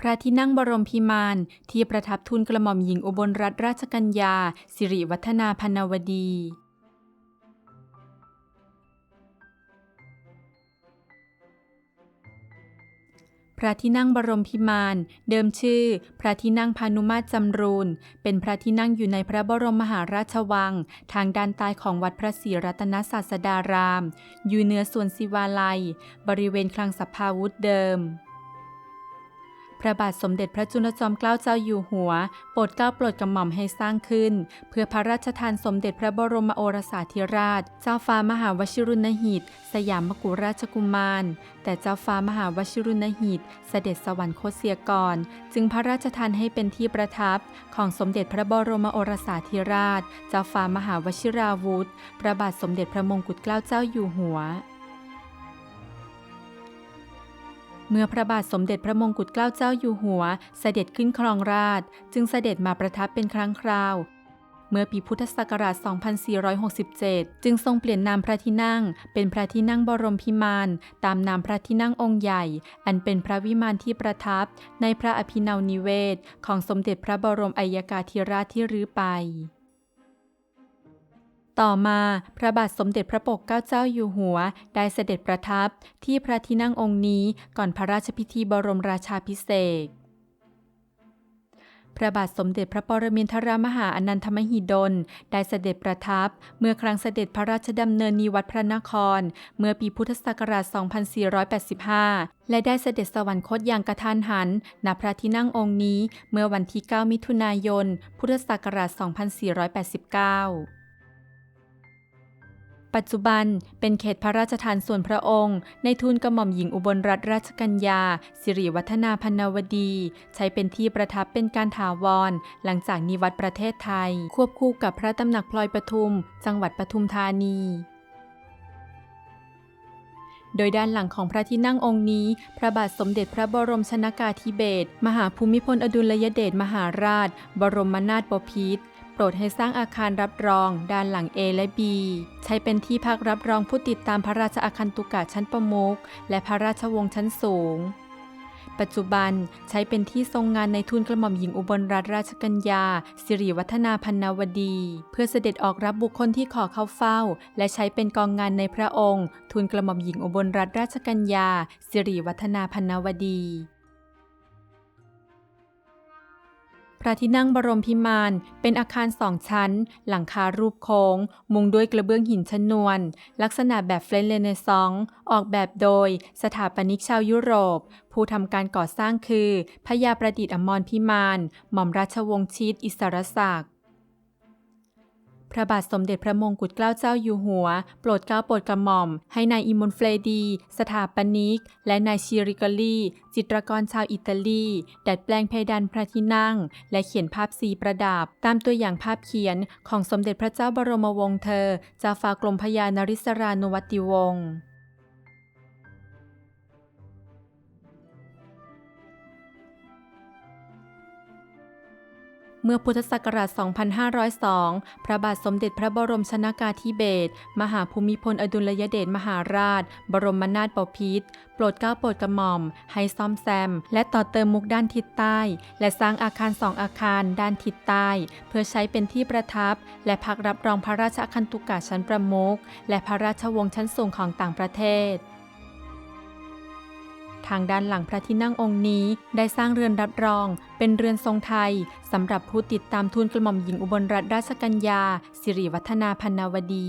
พระที่นั่งบรมพิมานที่ประทับทูลกระหม่อมหญิงอุบลรัตนราชกัญญา สิริวัฒนาพนวดี พระที่นั่งบรมพิมานเดิมชื่อ พระที่นั่งพานุมาตรจำรูน เป็นพระที่นั่งอยู่ในพระบรมมหาราชวัง ทางด้านใต้ของวัดพระศรีรัตนศาสดาราม อยู่เหนือส่วนศิวาลัย บริเวณคลังสภาวุธเดิม พระบาทสมเด็จพระจุลจอมเกล้าเจ้าอยู่หัว โปรดเกล้าโปรดกระหม่อมให้สร้างขึ้น เพื่อพระราชทานสมเด็จพระบรมโอรสาธิราช เจ้าฟ้ามหาวชิรุณหิต สยามกุฎราชกุมาร แต่เจ้าฟ้ามหาวชิรุณหิต เสด็จสวรรคตเสียก่อน จึงพระราชทานให้เป็นที่ประทับ ของสมเด็จพระบรมโอรสาธิราช เจ้าฟ้ามหาวชิราวุธ พระบาทสมเด็จพระมงกุฎเกล้าเจ้าอยู่หัว เมื่อพระบาทสมเด็จพระมงกุฎเกล้าเจ้าอยู่หัว เสด็จขึ้นครองราช จึงเสด็จมาประทับเป็นครั้งคราว เมื่อปีพุทธศักราช 2467 จึงทรงเปลี่ยนนามพระที่นั่ง เป็นพระที่นั่งบรมพิมาน ตามนามพระที่นั่งองค์ใหญ่ อันเป็นพระวิมานที่ประทับ ในพระอภินาวนิเวศ ของสมเด็จพระบรมอัยกาธิราชที่รื้อไป ต่อมาพระบาทสมเด็จพระปกเกล้าเจ้าอยู่หัว ได้เสด็จประทับที่พระที่นั่งองค์นี้ก่อนพระราชพิธีบรมราชาพิเศษพระบาทสมเด็จพระปรมินทรมหาอนันทมหิดล ได้เสด็จประทับ เมื่อครั้งเสด็จพระราชดำเนินนิวัตพระนคร เมื่อปีพุทธศักราช 2485 และได้เสด็จสวรรคตอย่างกระทันหัน ณ พระที่นั่งองค์นี้ เมื่อวันที่ 9 มิถุนายน พุทธศักราช 2489 ปัจจุบันเป็นเขตพระราชทานส่วนพระองค์ ในทูลกระหม่อมหญิงอุบลรัตนราชกัญญา สิริวัฒนาพันวดี ใช้เป็นที่ประทับเป็นการถาวร หลังจากนิวัตประเทศไทย ควบคู่กับพระตำหนักพลอยปทุม จังหวัดปทุมธานีโดยด้านหลังของพระที่นั่งองค์นี้ พระบาทสมเด็จพระบรมชนากาธิเบศร มหาภูมิพลอดุลยเดชมหาราช บรมนาถบพิตร โปรดให้สร้างอาคารรับรอง ด้านหลัง A และ B ใช้เป็นที่พักรับรองผู้ติดตามพระราชอาคันตุกะชั้นประมุขและพระราชวงศ์ชั้นสูง ปัจจุบันใช้เป็นที่ทรงงานในทุนกระหม่อมหญิงอุบลรัตนราชกัญญา สิริวัฒนาพันนวดี เพื่อเสด็จออกรับบุคคลที่ขอเข้าเฝ้า และใช้เป็นกองงานในพระองค์ ทุนกระหม่อมหญิงอุบลรัตนราชกัญญา สิริวัฒนาพันนวดี พระที่นั่งบรมพิมานเป็นอาคารสองชั้น หลังคารูปโค้ง มุงด้วยกระเบื้องหินชนวน ลักษณะแบบเฟรนเลเนซองออกแบบโดยสถาปนิกชาวยุโรป ผู้ทำการก่อสร้างคือพระยาประดิษฐ์อมรพิมาน หม่อมราชวงศ์ชิดอิสรศักดิ์ พระบาทสมเด็จพระมงกุฎเกล้าเจ้าอยู่หัว โปรดเกล้าโปรดกระหม่อม ให้นายอิมอนเฟรดี สถาปนิก และนายชิริกอลีจิตรกรชาวอิตาลี ดัดแปลงเพดานพระที่นั่ง และเขียนภาพสีประดับ ตามตัวอย่างภาพเขียนของสมเด็จพระเจ้าบรมวงศ์เธอ เจ้าฟ้ากรมพยานริศรานุวัติวงศ์ เมื่อพุทธศักราช 2502 พระบาทสมเด็จพระบรมชนากาธิเบศร มหาภูมิพลอดุลยเดชมหาราช บรมนาถบพิตร โปรดเกล้าโปรดกระหม่อม ให้ซ่อมแซม และต่อเติมมุกด้านทิศใต้ และสร้างอาคารสองอาคารด้านทิศใต้ เพื่อใช้เป็นที่ประทับ และพักรับรองพระราชคันตุกะชั้นประมุข และพระราชวงศ์ชั้นสูงของต่างประเทศ ทางด้านหลังพระที่นั่งองค์นี้ ได้สร้างเรือนรับรอง เป็นเรือนทรงไทยสำหรับผู้ติดตามทูลกระหม่อมหญิงอุบลรัตนราชกัญญาสิริวัฒนาพันนวดี